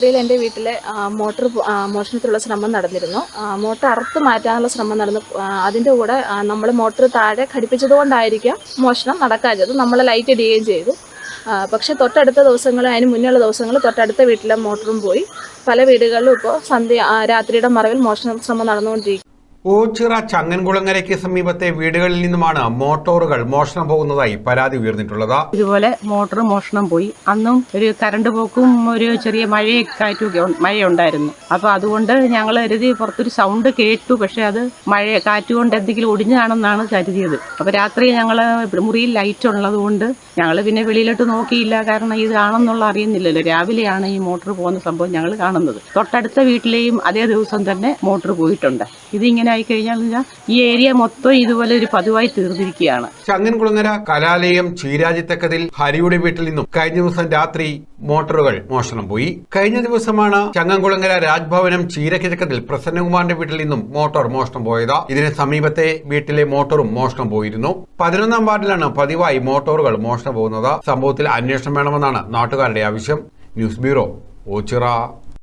ഇതിൽ എന്റെ വീട്ടിലെ മോട്ടർ മോഷണത്തിലുള്ള ശ്രമം നടന്നിരുന്നു. മോട്ടർ അറുത്ത് മാറ്റാനുള്ള ശ്രമം നടന്നു. അതിന്റെ കൂടെ നമ്മൾ മോട്ടർ താഴെ ഘടിപ്പിച്ചതുകൊണ്ടായിരിക്കാം മോഷണം നടക്കാഞ്ഞത്. നമ്മൾ ലൈറ്റ് ഇടുകയും ചെയ്തു. പക്ഷേ തൊട്ടടുത്ത ദിവസങ്ങൾ അതിന് മുന്നുള്ള ദിവസങ്ങൾ തൊട്ടടുത്ത വീട്ടിലെ മോട്ടറും പോയി. പല വീടുകളിലും ഇപ്പോൾ സന്ധ്യ രാത്രിയുടെ മറവിൽ മോഷണ ശ്രമം നടന്നുകൊണ്ടിരിക്കും ഓച്ചിറ ചങ്ങൻകുളങ്ങരയ്ക്ക് സമീപത്തെ വീടുകളിൽ നിന്നുമാണ് മോട്ടോറുകൾ മോഷണം പോകുന്നതായി പരാതി ഉയർന്നിട്ടുള്ളത്. ഇതുപോലെ മോട്ടോർ മോഷണം പോയി. അന്നും ഒരു കറണ്ട് പോക്കും ഒരു ചെറിയ മഴയൊക്കെ കാറ്റുമൊക്കെ മഴയുണ്ടായിരുന്നു. അപ്പൊ അതുകൊണ്ട് ഞങ്ങൾ കരുതി പുറത്തൊരു സൗണ്ട് കേട്ടു. പക്ഷെ അത് മഴ കാറ്റ് കൊണ്ട് എന്തെങ്കിലും ഒടിഞ്ഞാണെന്നാണ് കരുതിയത്. അപ്പൊ രാത്രി ഞങ്ങൾ മുറിയിൽ ലൈറ്റ് ഉള്ളത് കൊണ്ട് ഞങ്ങൾ പിന്നെ വെളിയിലോട്ട് നോക്കിയില്ല. കാരണം ഇതാണെന്നുള്ള അറിയുന്നില്ലല്ലോ. രാവിലെയാണ് ഈ മോട്ടോർ പോകുന്ന സംഭവം ഞങ്ങൾ കാണുന്നത്. തൊട്ടടുത്ത വീട്ടിലെയും അതേ ദിവസം തന്നെ മോട്ടോർ പോയിട്ടുണ്ട്. ഇതിങ്ങനെ ആയി കഴിഞ്ഞാൽ ഈ ഏരിയ മൊത്തം ഇതുപോലെ ഒരു പതിവായി തീർന്നിരിക്കുകയാണ്. ചങ്ങൻകുളങ്ങര കലാലയം ചീരാജിത്തക്കതിൽ ഹരിയുടെ വീട്ടിൽ നിന്നും കഴിഞ്ഞ ദിവസം രാത്രി മോട്ടോറുകൾ മോഷണം പോയി. കഴിഞ്ഞ ദിവസമാണ് ചങ്ങൻകുളങ്ങര രാജ്ഭവനം ചീരക്കിഴക്കത്തിൽ പ്രസന്നകുമാറിന്റെ വീട്ടിൽ നിന്നും മോട്ടോർ മോഷണം പോയത്. ഇതിന് സമീപത്തെ വീട്ടിലെ മോട്ടോറും മോഷണം പോയിരുന്നു. പതിനൊന്നാം വാർഡിലാണ് പതിവായി മോട്ടോറുകൾ മോഷണം പോകുന്നത്. സംഭവത്തിൽ അന്വേഷണം വേണമെന്നാണ് നാട്ടുകാരുടെ ആവശ്യം. News bureau Ochira.